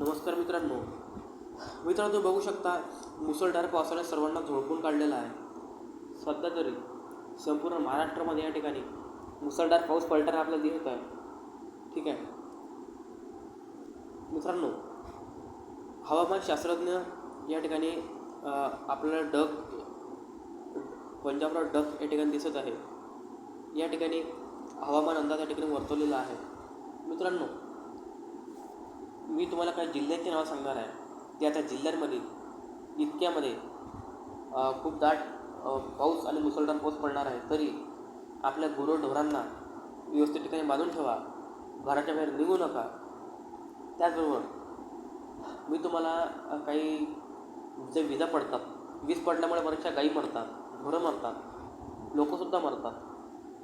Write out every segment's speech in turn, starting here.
नमस्कार मित्रांनो. मित्रांनो तुम्ही बघू शकता मुसळधार पावसाने सर्वांना झोडपून काढलेला आहे. सध्या तरी संपूर्ण महाराष्ट्रामध्ये या ठिकाणी मुसळधार पाऊस पडताना आपल्याला दिसत आहे. ठीक आहे? मित्रांनो हवामान शास्त्रज्ञ या ठिकाणी आपल्याला डग पंजाबला डग या ठिकाणी दिसत आहे. या ठिकाणी हवामान अंदाज या ठिकाणी वर्तवलेला आहे. मित्रांनो मी तुम्हाला काही जिल्ह्याचे नावं सांगणार आहे ते आता जिल्ह्यांमध्ये इतक्यामध्ये खूप दाट पाऊस आणि मुसळधार पाऊस पडणार आहे. तरी आपल्या गुरंढोरांना व्यवस्थित ठिकाणी बांधून ठेवा. घराच्या बाहेर निघू नका. त्याचबरोबर मी तुम्हाला काही जे विजा पडतात वीज पडल्यामुळे बऱ्याचशा गायी मरतात घरं मरतात लोकंसुद्धा मरतात.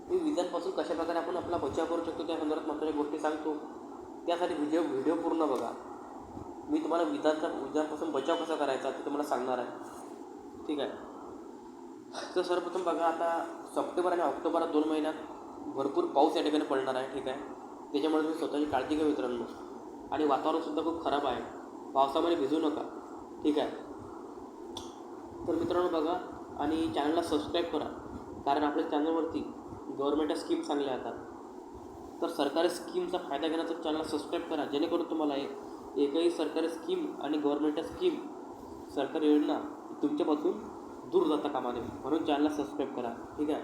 मी विजांपासून कशाप्रकारे आपण आपला बचाव करू शकतो त्या संदर्भात महत्त्वाच्या गोष्टी सांगतो. त्यासाठी व्हिडिओ व्हिडिओ पूर्ण बघा. मी तुम्हाला विजांचा विजांपासून बचाव कसा करायचा ते तुम्हाला सांगणार आहे. ठीक आहे? तर सर्वप्रथम बघा आता सप्टेंबर आणि ऑक्टोबर दोन महिन्यात भरपूर पाऊस या ठिकाणी पडणार आहे ठीक आहे? त्याच्यामुळे तुम्ही स्वतःची काळजी घ्या मित्रांनो. आणि वातावरणसुद्धा खूप खराब आहे. पावसामध्ये भिजू नका. ठीक आहे? तर मित्रांनो बघा आणि चॅनलला सबस्क्राईब करा. कारण आपल्या चॅनलवरती गव्हर्मेंटच्या स्कीम चांगल्या येतात. तर सरकारी स्कीमचा फायदा घेण्याचा चॅनल सबस्क्राईब करा. जेणेकरून तुम्हाला एक एकही सरकारी स्कीम आणि गव्हर्नमेंटच्या स्कीम सरकारी योजना तुमच्यापासून दूर जाता कामा नये म्हणून चॅनलला सबस्क्राईब करा. ठीक आहे?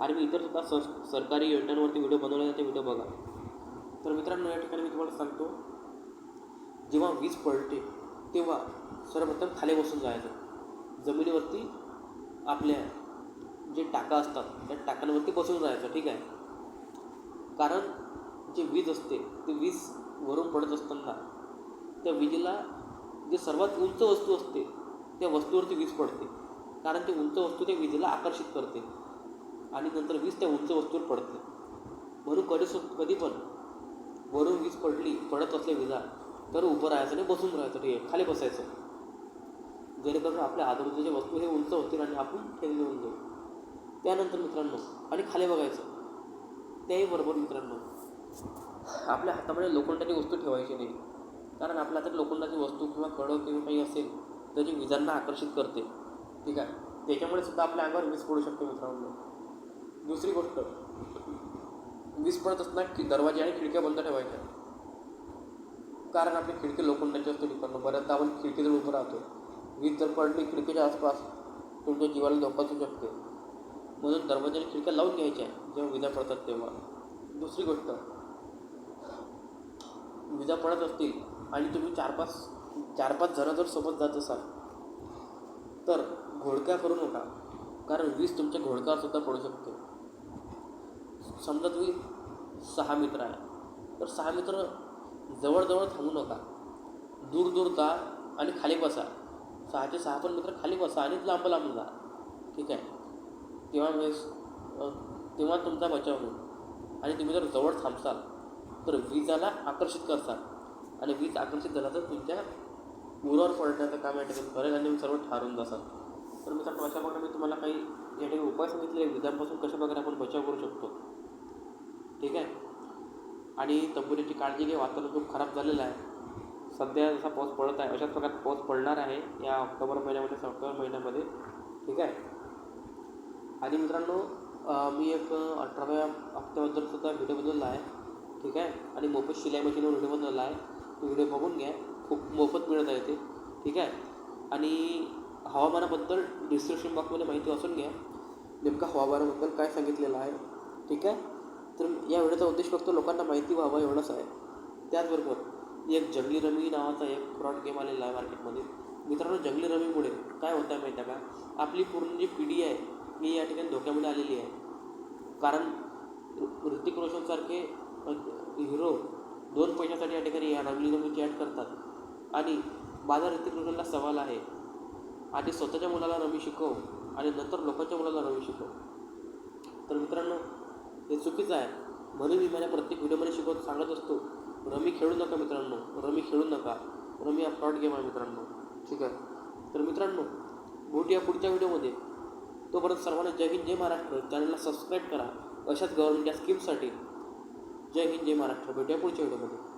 आणि मी इतरसुद्धा स सरकारी योजनांवरती व्हिडिओ बनवले जाते व्हिडिओ बघा. तर मित्रांनो या ठिकाणी मी तुम्हाला सांगतो जेव्हा वीज पडते तेव्हा सर्वप्रथम खाली बसून जायचं. जमिनीवरती आपल्या जे टाका असतात त्या टाकांवरती बसून जायचं. ठीक आहे? कारण जे वीज असते ते वीज वरून पडत असताना त्या विजेला जे सर्वात उंच वस्तू असते त्या वस्तूवरती वीज पडते. कारण ती उंच वस्तू त्या विजेला आकर्षित करते आणि नंतर वीज त्या उंच वस्तूवर पडते. म्हणून कधी सु कधी पण वरून वीज पडली पडत असल्या विजा तर उभं राहायचं आणि बसून राहायचं ठीक आहे खाली बसायचं. जेणेकरून आपल्या आजूबाजूच्या वस्तू हे उंच होतील आणि आपण ठेवून होऊन जाऊ. त्यानंतर मित्रांनो आणि खाली बघायचं. त्याही बरोबर मित्रांनो. आपल्या हातामध्ये लोखंडाची वस्तू ठेवायची नाही. कारण आपल्या हातात लोखंडाची वस्तू किंवा कडं किंवा काही असेल तर जी विजांना आकर्षित करते. ठीक आहे? त्याच्यामुळे सुद्धा आपल्या अंगावर वीज पडू शकते मित्रांनो. दुसरी गोष्ट वीज पडत असताना की दरवाजे आणि खिडक्या बंद ठेवायच्या. कारण आपली खिडकी लोखंडाची असते मित्रांनो. बऱ्याचदा आपण खिडकीजवळ उभं राहतो. वीज जर पडली खिडकीच्या आसपास तुमच्या जीवाला धोका असू शकते. म्हणून दरवाजा खिडक्या लावून घ्यायच्या. जेव्हा विजा पडतात तेव्हा. दुसरी गोष्ट विजा पडत असतील आणि तुम्ही चार पाच चार पाच जणं जर सोबत जात असाल तर घोडक्या करू नका. कारण वीज तुमच्या घोडक्यावर सुद्धा पडू शकते. समजा तुम्ही सहा मित्र आहे. तर सहा मित्र जवळजवळ थांबू नका. दूर दूर जा आणि खाली बसा. सहाचे सहा पण मित्र खाली बसा आणि लांब लांब जा. ठीक आहे? तेव्हा वेळेस तेव्हा तुमचा बचाव होईल. आणि तुम्ही जर जवळ थांबसाल तर विजाला आकर्षित करसाल. आणि वीज आकर्षित झाला तर तुमच्या उरावर पडण्याचं काम या ठिकाणी करेल आणि सर्व ठारून जासाल. तर मित्रांनो अशा प्रकारे मी तुम्हाला काही या ठिकाणी उपाय सांगितले. विजांपासून कशा प्रकारे आपण बचाव करू शकतो. ठीक आहे? आणि तब्येतीची काळजी घ्या. वातावरण खूप खराब झालेलं आहे. सध्या जसा पाऊस पडत आहे अशाच प्रकारे पाऊस पडणार आहे या ऑक्टोबर महिन्यामध्ये सप्टेंबर महिन्यामध्ये. ठीक आहे? आणि मित्रांनो मी एक अठराव्या हप्त्याबद्दल सुद्धा व्हिडिओ बनवला आहे. ठीक आहे? आणि मोफत शिलाई मशीनवर व्हिडिओ बनवला आहे. तो व्हिडिओ बघून घ्या. खूप मोफत मिळत आहे ते. ठीक आहे? आणि हवामानाबद्दल डिस्क्रिप्शन बॉक्समध्ये माहिती वाचून घ्या. नेमका हवामानाबद्दल काय सांगितलेलं आहे? ठीक आहे? तर या व्हिडिओचा उद्देश फक्त लोकांना माहिती व्हावा एवढंच आहे. त्याचबरोबर एक जंगली रमी नावाचा एक फ्रॉड गेम आलेला आहे मार्केटमध्ये मित्रांनो जंगली रमीमुळे काय होतं आहे माहिती आहे का? आपली पूर्ण जी पिढी आहे ही या ठिकाणी धोक्यामध्ये आलेली आहे. कारण ऋतिक रोशनसारखे हिरो दोन पैशासाठी या ठिकाणी या रमली रमीची ॲड करतात. आणि माझा ऋतिक रोशनला सवाल आहे आधी स्वतःच्या मुलाला रमी शिकव आणि नंतर लोकांच्या मुलाला रवी शिकव. तर मित्रांनो हे चुकीचं आहे. म्हणून मी माझ्या प्रत्येक व्हिडिओमध्ये शिकवत सांगत असतो रमी खेळू नका मित्रांनो रमी खेळू नका. रमी हा फ्रॉड गेम आहे मित्रांनो. ठीक आहे? तर मित्रांनो भेटूया पुढच्या व्हिडिओमध्ये. तोपर्यंत सर्वांना जय हिंद जय महाराष्ट्र. चॅनलला सबस्क्राईब करा. अशाच गव्हर्नमेंटच्या स्कीमसाठी जय हिंद जय महाराष्ट्र. भेटूया पुढच्या व्हिडिओमध्ये